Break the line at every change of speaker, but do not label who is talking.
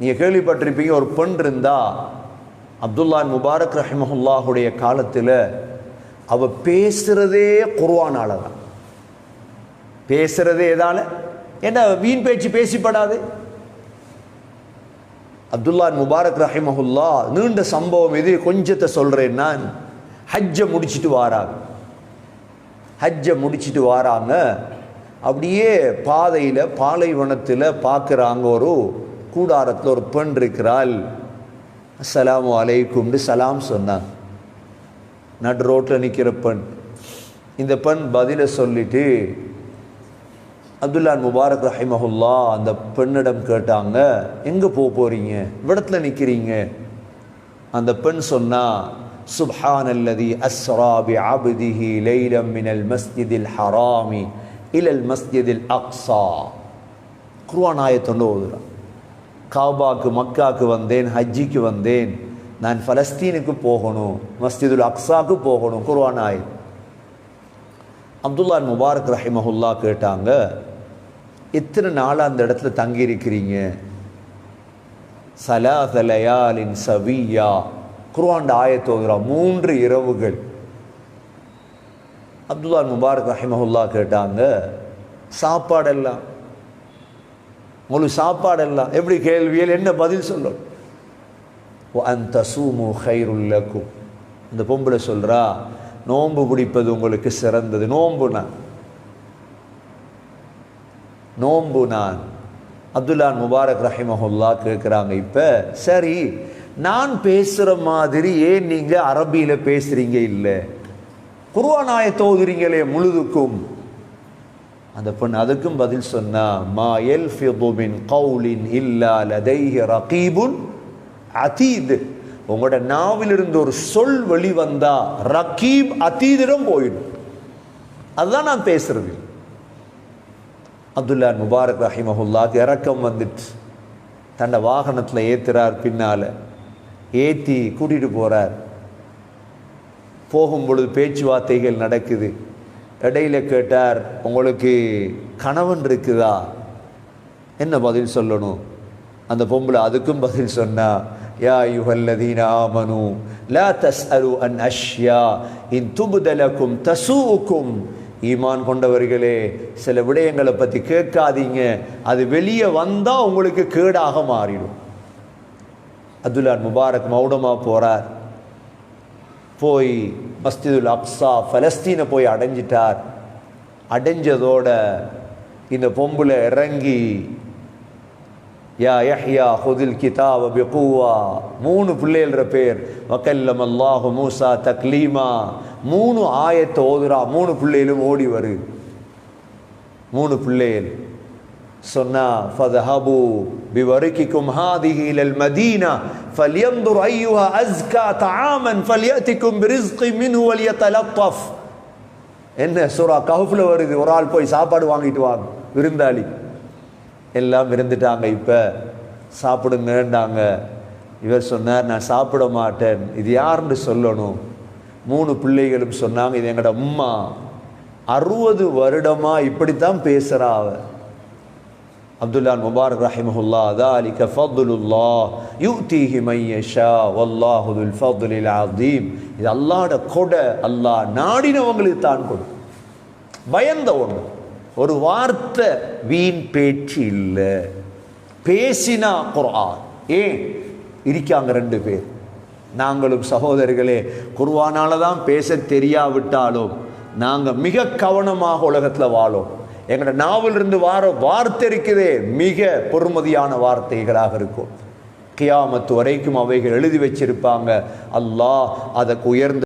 நீங்கள் கேள்விப்பட்டிருப்பீங்க ஒரு பெண் இருந்தா அப்துல்லா முபாரக் ரஹிமஹுல்லாஹுடைய காலத்தில் அவ பேசுறதே குர்ஆனால தான் பேசுகிறதே எதால்? என்ன வீண் பேச்சு பேசிப்படாது. அப்துல்லா முபாரக் ரஹிமஹுல்லா நீண்ட சம்பவம் இது கொஞ்சத்தை சொல்கிறேன் நான் ஹஜ்ஜை முடிச்சிட்டு வாராங்க. ஹஜ்ஜை முடிச்சிட்டு வாராங்க. அப்படியே பாதையில் பாலைவனத்தில் பார்க்குறாங்க ஒரு கூடாரத்தில் ஒரு பெண் இருக்கிறாள். அஸ்லாம் அலைக்கும்னு சலாம் சொன்னான். நடு ரோட்டில் நிற்கிற பெண். இந்த பெண் பதிலை சொல்லிட்டு அப்துல்லா முபாரக் ரஹிமஹுல்லா அந்த பெண்ணிடம் கேட்டாங்க எங்கே போக போகிறீங்க விடத்தில் நிற்கிறீங்க அந்த பெண் சொன்னா சுப்ஹான் அல்லதி அஸ்ராபி பி லைலம் மினல் மஸ்ஜிதில் ஹராமி இலல் மஸ்ஜிதில் அக்ஸா. குர்ஆன் ஆயத்தொண்டு ஓதுறான். காபாக்கு மக்காவுக்கு வந்தேன் ஹஜ்ஜிக்கு வந்தேன். நான் ஃபலஸ்தீனுக்கு போகணும் மஸ்ஜிதுல் அக்ஸாவுக்கு போகணும் குர்ஆன் ஆயத் அப்துல்லா முபாரக் ரஹிமஹுல்லா கேட்டாங்க எத்தனை நாள் அந்த இடத்துல தங்கி இருக்கிறீங்க சலாசலயாலின் சவியா. குர்வான் ஆயத்தோதுரா மூன்று இரவுகள். அப்துல்லா முபாரக் ரஹிமஹுல்லா கேட்டாங்க சாப்பாடெல்லாம் உங்களுக்கு சாப்பாடெல்லாம் எப்படி கேள்வியில் என்ன பதில் சொல்லும் அந்த சூமு ஹைருல்லக்கும் இந்த பொம்பளை சொல்கிறா நோன்பு பிடிப்பது உங்களுக்கு சிறந்தது. நோன்பு நான். நோன்பு நான். அப்துல்லான் முபாரக் ரஹிமஹுல்லா கேட்குறாங்க இப்போ. சரி நான் பேசுகிற மாதிரி ஏன் நீங்கள் அரபியில் பேசுகிறீங்க இல்லை? குருவானாய தோதுறீங்களே முழுதுக்கும். அந்த பெண் அதுக்கும் பதில் சொன்னா மா எல் கவுலின் இல்லா லதைஹி ரகீபுன் அதீத். உங்களோட நாவிலிருந்து ஒரு சொல் வெளி வந்தா ரகீப் அதீதிடம் போயிடும். அதுதான் நான் பேசுறது. அப்துல்லா முபாரக் ரஹிமஹுல்லாக்கு இறக்கம் வந்துட்டு. தன்னை வாகனத்தில் ஏற்றுறார் பின்னால். ஏற்றி கூட்டிகிட்டு போகிறார் போகும் பொழுது பேச்சுவார்த்தைகள் நடக்குது. இடையில கேட்டார் உங்களுக்கு கணவன் இருக்குதா? என்ன பதில் சொல்லணும்? அந்த பொம்பளை அதுக்கும் பதில் சொன்னா யா யுஹல்லதீன ஆமனு லா தஸ்அலு அன் அஷ்யா இன் துபுதலக்கும் தசூக்கும் ஈமான் கொண்டவர்களே சில விடயங்களை பற்றி கேட்காதீங்க. அது வெளியே வந்தால் உங்களுக்கு கேடாக மாறிடும். அப்துல்லான் முபாரக் மௌனமாக போகிறார் போய் மஸ்ஜிதுல் அப்சா ஃபலஸ்தீனை போய் அடைஞ்சிட்டார். அடைஞ்சதோட இந்த பொம்புல இறங்கி யா யஹ்யா ஹுதில் கிதாப பிகுவா மூணு பிள்ளைகள பேர் வக்கல்லம் அல்லாஹு மூசா தக்லீமா மூணு ஆயத்தை ஓதுரா மூணு பிள்ளைகளும் ஓடி வரு. மூணு பிள்ளைகள். சொன்னா ஃபதஹபு பிவரிகிக்கும் ஹாதிஹி இலல் மதீனா ஃபல்யம்துர் ஐயுஹா அஸ்கா தஆமன் ஃபல்யதிக்கும் பிரிஸ்கி மின்ஹு வல்யதலத்தஃப் என்ன சூரா கஹஃப்ல வருது ஒரு ஆள் போய் சாப்பாடு வாங்கிட்டு வாங்க விருந்தாளி எல்லாம் விருந்துட்டாங்க இப்போ சாப்பிடுங்கன்றாங்க இவர் சொன்னார் நான் சாப்பிட மாட்டேன் இது யாருன்னு சொல்லணும் மூணு பிள்ளைகளும் சொன்னாங்க இது எங்களோட அம்மா அறுபது வருடமா இப்படித்தான் பேசுகிறா அவள் அப்துல்லா முபாரக் ரஹிமஹுல்லா தாலிக ஃபதுலுல்லா யூத்தீஹி மையஷா வல்லாஹுதுல் ஃபதுலில் அதீம் இது அல்லாட கொடை அல்லாஹ் நாடினவங்களுக்கு தான் கொடு பயந்த ஒன்று ஒரு வார்த்தை வீண் பேச்சு இல்லை. பேசினா குர்ஆன். ஏன்? இருக்காங்க ரெண்டு பேர். நாங்களும் சகோதரர்களே குர்வானால தான் பேச தெரியாவிட்டாலும் நாங்கள் மிக கவனமாக உலகத்தில் வாழோம். எங்களோட நாவிலிருந்து வார வார்த்தை இருக்குதே மிக பொறுமதியான வார்த்தைகளாக இருக்கும். கியாமத்து வரைக்கும் அவைகள் எழுதி வச்சிருப்பாங்க. அல்லாஹ் அதற்கு உயர்ந்த